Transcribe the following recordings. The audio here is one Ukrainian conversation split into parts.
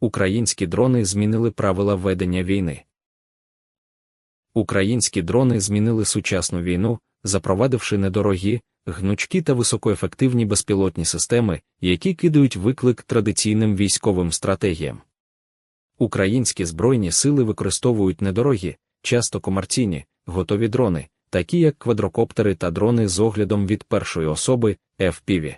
Українські дрони змінили правила ведення війни. Українські дрони змінили сучасну війну, запровадивши недорогі, гнучкі та високоефективні безпілотні системи, які кидають виклик традиційним військовим стратегіям. Українські збройні сили використовують недорогі, часто комерційні, готові дрони, такі як квадрокоптери та дрони з оглядом від першої особи FPV.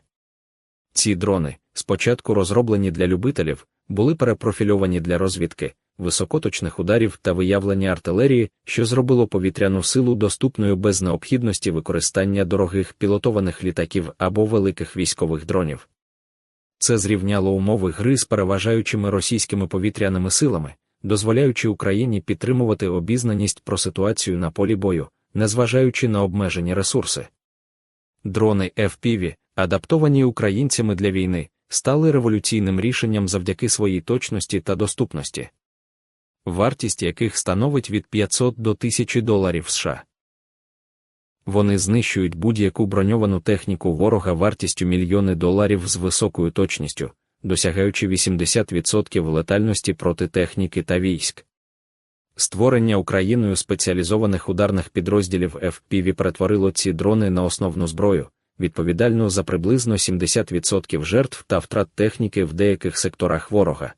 Ці дрони, спочатку розроблені для любителів, були перепрофільовані для розвідки, високоточних ударів та виявлення артилерії, що зробило повітряну силу доступною без необхідності використання дорогих пілотованих літаків або великих військових дронів. Це зрівняло умови гри з переважаючими російськими повітряними силами, дозволяючи Україні підтримувати обізнаність про ситуацію на полі бою, незважаючи на обмежені ресурси. Дрони FPV, адаптовані українцями для війни, стали революційним рішенням завдяки своїй точності та доступності, вартість яких становить від 500 до 1000 доларів США. Вони знищують будь-яку броньовану техніку ворога вартістю мільйони доларів з високою точністю, досягаючи 80% летальності проти техніки та військ. Створення Україною спеціалізованих ударних підрозділів FPV перетворило ці дрони на основну зброю, відповідальну за приблизно 70% жертв та втрат техніки в деяких секторах ворога.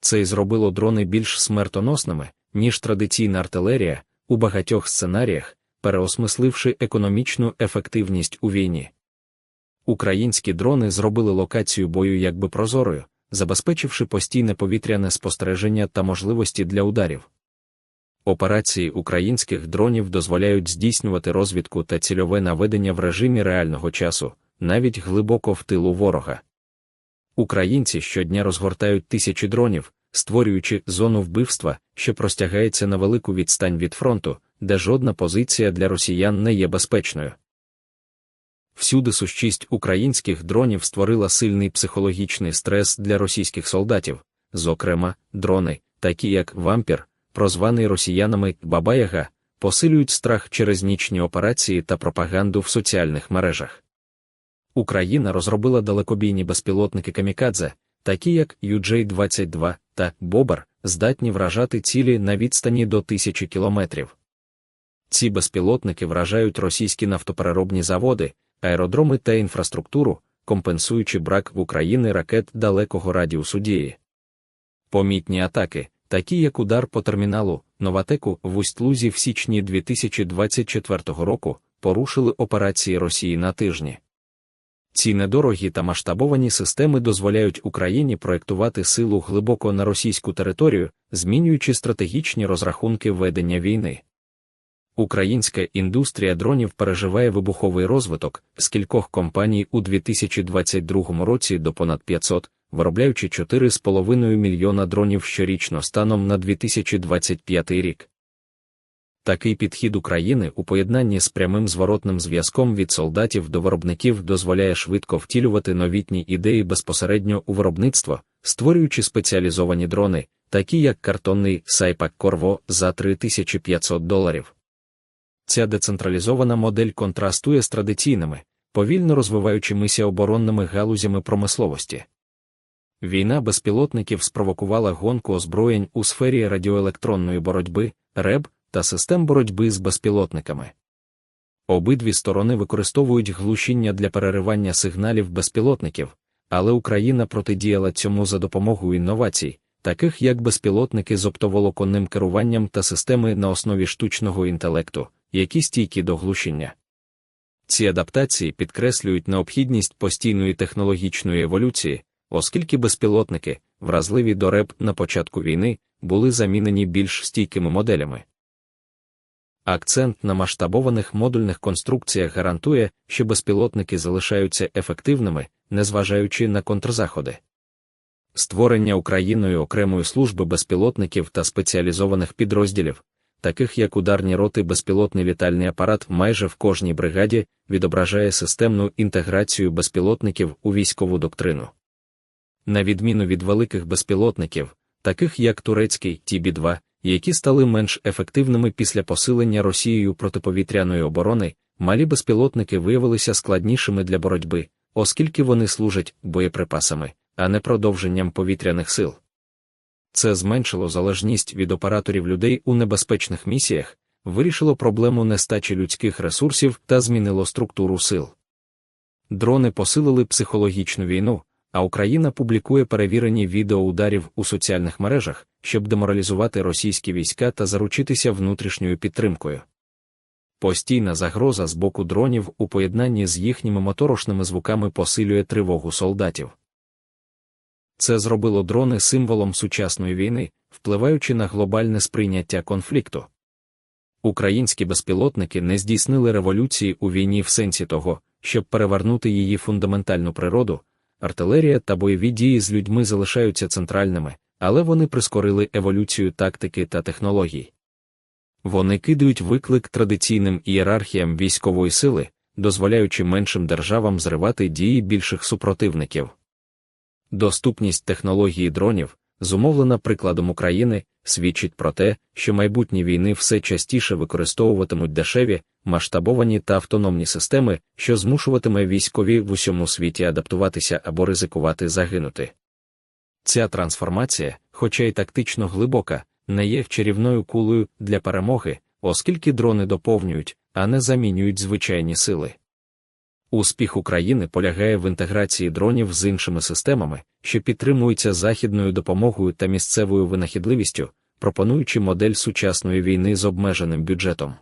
Це й зробило дрони більш смертоносними, ніж традиційна артилерія, у багатьох сценаріях, переосмисливши економічну ефективність у війні. Українські дрони зробили локацію бою якби прозорою, забезпечивши постійне повітряне спостереження та можливості для ударів. Операції українських дронів дозволяють здійснювати розвідку та цільове наведення в режимі реального часу, навіть глибоко в тилу ворога. Українці щодня розгортають тисячі дронів, створюючи зону вбивства, що простягається на велику відстань від фронту, де жодна позиція для росіян не є безпечною. Всюди сущість українських дронів створила сильний психологічний стрес для російських солдатів, зокрема, дрони, такі як вампір, прозваний росіянами Бабаяга, посилюють страх через нічні операції та пропаганду в соціальних мережах. Україна розробила далекобійні безпілотники Камікадзе, такі як UJ-22 та Бобер, здатні вражати цілі на відстані до тисячі кілометрів. Ці безпілотники вражають російські нафтопереробні заводи, аеродроми та інфраструктуру, компенсуючи брак в Україні ракет далекого радіусу дії. Помітні атаки, такі як удар по терміналу Новатеку в Усть-Лузі в січні 2024 року, порушили операції Росії на тижні. Ці недорогі та масштабовані системи дозволяють Україні проєктувати силу глибоко на російську територію, змінюючи стратегічні розрахунки ведення війни. Українська індустрія дронів переживає вибуховий розвиток з кількох компаній у 2022 році до понад 500, виробляючи 4,5 мільйона дронів щорічно станом на 2025 рік. Такий підхід України у поєднанні з прямим зворотним зв'язком від солдатів до виробників дозволяє швидко втілювати новітні ідеї безпосередньо у виробництво, створюючи спеціалізовані дрони, такі як картонний Сайпак Корво за 3500 доларів. Ця децентралізована модель контрастує з традиційними, повільно розвиваючимися оборонними галузями промисловості. Війна безпілотників спровокувала гонку озброєнь у сфері радіоелектронної боротьби, РЕБ та систем боротьби з безпілотниками. Обидві сторони використовують глушіння для переривання сигналів безпілотників, але Україна протидіяла цьому за допомогою інновацій, таких як безпілотники з оптоволоконним керуванням та системи на основі штучного інтелекту, які стійкі до глушіння. Ці адаптації підкреслюють необхідність постійної технологічної еволюції, оскільки безпілотники, вразливі до РЕБ на початку війни, були замінені більш стійкими моделями. Акцент на масштабованих модульних конструкціях гарантує, що безпілотники залишаються ефективними, незважаючи на контрзаходи. Створення Україною окремої служби безпілотників та спеціалізованих підрозділів, таких як ударні роти безпілотний літальний апарат майже в кожній бригаді, відображає системну інтеграцію безпілотників у військову доктрину. На відміну від великих безпілотників, таких як турецький ТБ-2, які стали менш ефективними після посилення Росією протиповітряної оборони, малі безпілотники виявилися складнішими для боротьби, оскільки вони служать боєприпасами, а не продовженням повітряних сил. Це зменшило залежність від операторів людей у небезпечних місіях, вирішило проблему нестачі людських ресурсів та змінило структуру сил. Дрони посилили психологічну війну, а Україна публікує перевірені відео ударів у соціальних мережах, щоб деморалізувати російські війська та заручитися внутрішньою підтримкою. Постійна загроза з боку дронів у поєднанні з їхніми моторошними звуками посилює тривогу солдатів. Це зробило дрони символом сучасної війни, впливаючи на глобальне сприйняття конфлікту. Українські безпілотники не здійснили революції у війні в сенсі того, щоб перевернути її фундаментальну природу, артилерія та бойові дії з людьми залишаються центральними, але вони прискорили еволюцію тактики та технологій. Вони кидають виклик традиційним ієрархіям військової сили, дозволяючи меншим державам зривати дії більших супротивників. Доступність технології дронів, зумовлена прикладом України, свідчить про те, що майбутні війни все частіше використовуватимуть дешеві, масштабовані та автономні системи, що змушуватиме військові в усьому світі адаптуватися або ризикувати загинути. Ця трансформація, хоча й тактично глибока, не є чарівною кулею для перемоги, оскільки дрони доповнюють, а не замінюють звичайні сили. Успіх України полягає в інтеграції дронів з іншими системами, що підтримуються західною допомогою та місцевою винахідливістю, пропонуючи модель сучасної війни з обмеженим бюджетом.